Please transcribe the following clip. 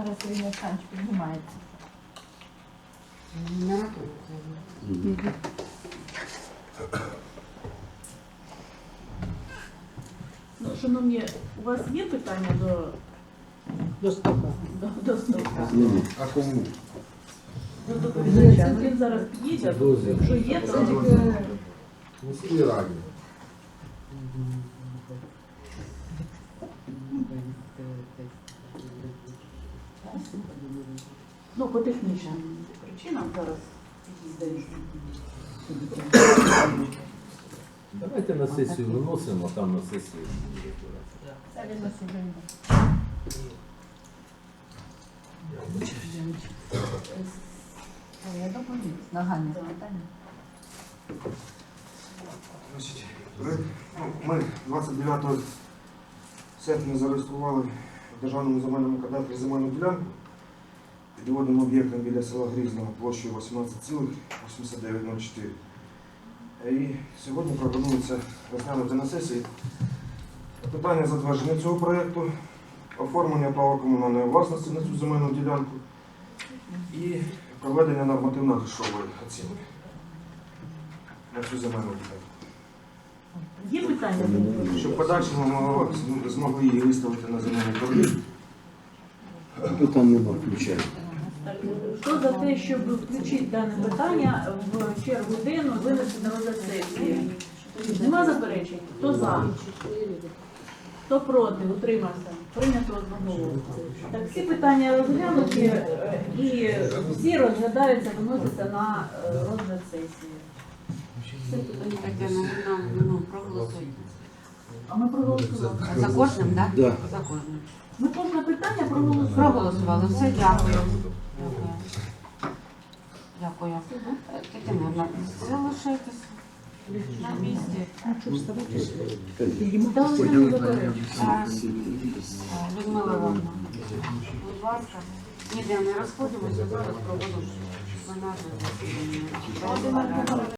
Зараз Сергій Олександрович піднімається. Не рахується. Ну, шановні, у вас є питання до, Доступа. до, до Степка? А кому? До доповідача. Ну, Він зараз під'їде, якщо є, то Міській раді. Ну, по технічним причинам зараз під'їзде. Давайте на сесію виносимо, а там на сесії. Це він на. Я думаю, нагальне питання. Ну, Ми 29 серпня зареєстрували в Державному земельному кадастрі земельну ділянку під водним об'єктом біля села Грізного площею 18,8904. І сьогодні пропонується розглянути на сесії питання затвердження цього проєкту, оформлення права комунальної власності на цю земельну ділянку і проведення нормативно-грошової оцінки на цю земельну ділянку. Є питання? Щоб в подальшому ми змогли її виставити на. Питань нема, включай. Так, Хто за те, щоб включити дане питання в чергу денну, винести на розгляд сесії? Нема заперечень? Хто за? Хто проти? Утримався? Прийнято одноголосно. Так, всі питання розглянуті е, і всі розглядаються, виносяться на е, розгляд сесії. Все питання. Ну. А ми проголосували. За кожним, так? Да. За кожним. Ми кожне питання проголосували. Проголосували. Все, дякую. Дякую. Тетяна, залишайтесь на місці. Людмила Івановна, будь ласка, ніде не розходимося, зараз проводимо.